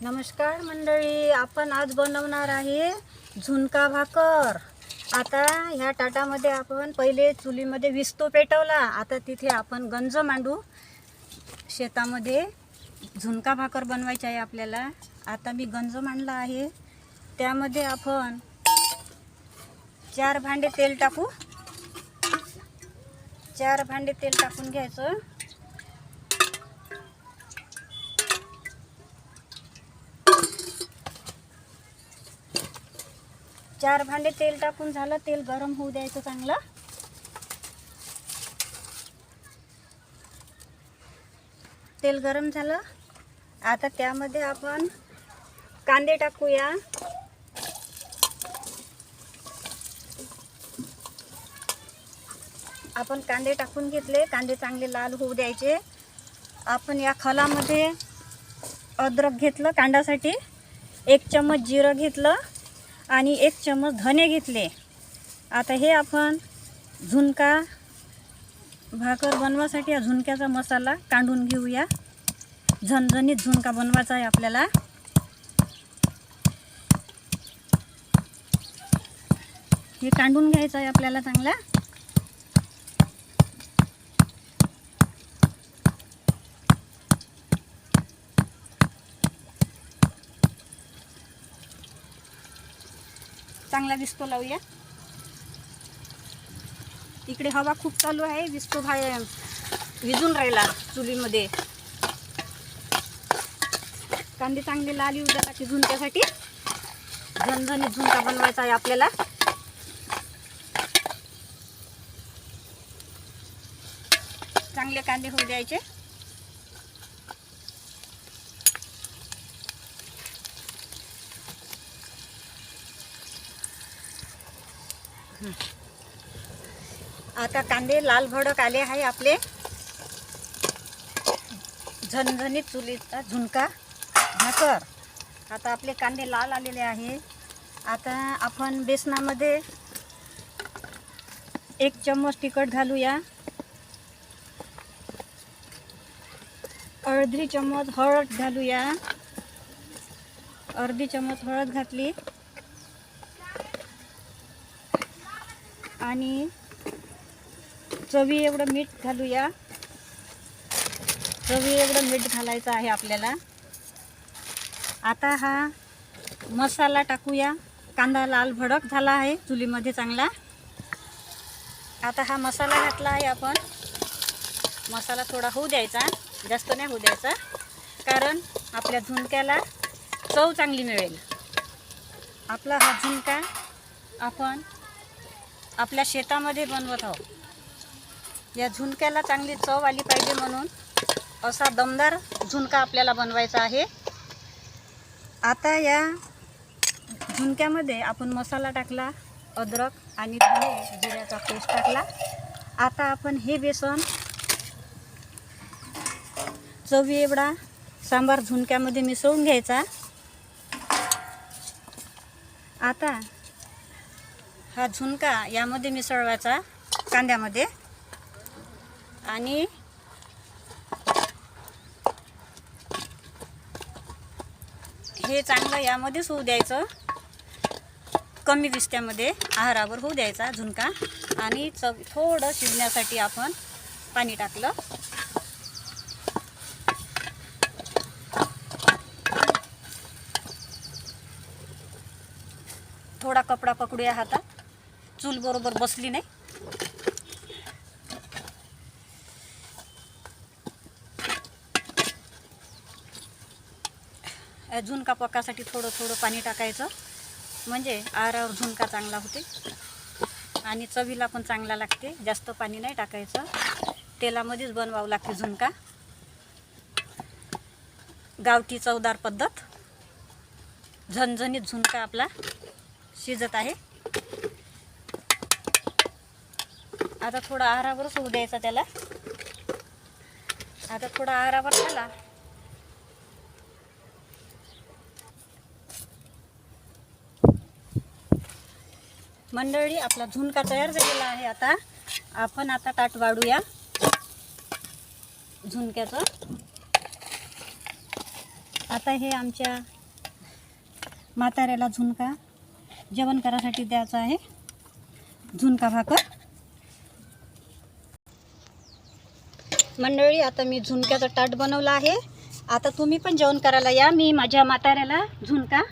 नमस्कार मंडळी आपण आज बनवणार आहे झुणका भाकर. आता ह्या ताटामध्ये आपण पहिले चुलीमध्ये विस्तो पेटवला. आता तिथे आपण गंज मांडू. शेतामध्ये झुणका भाकर बनवायची आहे आपल्याला. आता मी गंज मांडला आहे. त्यामध्ये आपण चार भांडे तेल टाकू. चार भांडे तेल टाकून घ्यायचं. चार भांडे तेल टाकून झालं तेल गरम होऊ द्यायचं चांगलं. तेल गरम झालं. आता त्यामध्ये आपण कांदे टाकूया. आपण कांदे टाकून घेतले कांदे चांगले लाल होऊ द्यायचे. आपण या खलामध्ये अद्रक घेतलं कांदासाठी. एक चम्मच जिरं घेतलं. आणि एक चम्मच धने घेतले. आता हे आपण झुणका भाकर बनवासाठी या झुणक्याचा मसाला काढून घेऊया. झणझणीत झुणका बनवायचा आहे आपल्याला. हे काढून घ्यायचं आहे आपल्याला चांगला. चांगला विस्तो लावूया. इकडे हवा खूप चालू आहे विस्तो भा विजून राहिला चुलीमध्ये. कांदे चांगले लाल येऊ द्यासाठी झुणक्यासाठी. झणझणीत झुणका बनवायचा आहे आपल्याला. चांगले कांदे होऊ द्यायचे. आता कांदे लाल भडक आले आहे आपले. झणझणीत चुलीचा झुणका. भाकर आता आपले कांदे लाल आलेले आहे. आता आपण बेसनामध्ये एक चम्मच तिखट घालूया. अर्धी चम्मच हळद घालूया. अर्धी चम्मच हळद घातली. आणि चवी एवढं मीठ घालूया. चवी एवढं मीठ घालायचं आहे आपल्याला. आता हा मसाला टाकूया. कांदा लाल भडक झाला आहे चुलीमध्ये चांगला. आता हा मसाला घातला आहे आपण. मसाला थोडा होऊ द्यायचा जास्त नाही होऊ द्यायचा. कारण आपल्या झुणक्याला चव चांगली मिळेल. आपला हा झुणका आपण आपल्या शेतामध्ये बनवत आहोत. या झुणक्याला चांगली चव आली पाहिजे म्हणून असा दमदार झुणका आपल्याला बनवायचा आहे. आता या झुणक्यामध्ये आपण मसाला टाकला अद्रक आणि धने जिऱ्याचा पेस्ट टाकला. आता आपण हे बेसन चवी एवढा सांबार झुणक्यामध्ये मिसळून घ्यायचा. आता हा झुणका यामध्ये मिसळवायचा कांद्यामध्ये. आणि हे चांगलं यामध्येच होऊ द्यायचं. कमी विस्त्यामध्ये आहारावर होऊ द्यायचा झुणका. आणि चव थोडं शिजण्यासाठी आपण पाणी टाकलं. थोडा कपडा पकडूया हातात. चूल बरोबर बसली नाही. झुणका पकासाठी थोडं थोडं पाणी टाकायचं. म्हणजे आरावर झुणका चांगला होते. आणि चवीला पण चांगला लागते. जास्त पाणी नाही टाकायचं. तेलामध्येच बनवावं लागते झुणका. गावठी चवदार पद्धत. झणझणीत झुणका आपला शिजत आहे. आता थोडा आहारावरच होऊ द्यायचा त्याला. आता थोडा आहारावर झाला मंडळी आपला झुणका तयार झालेला आहे आता. आपण आता ताट वाढूया झुणक्याचं. आता हे आमच्या म्हाताऱ्याला झुणका जेवण करायसाठी द्यायचं आहे. झुणका भाकर. मंडळी आता मी झुणक्याचं ताट बनवलं आहे. आता तुम्ही पण जेवण करायला या. मी माझ्या म्हाताऱ्याला झुणका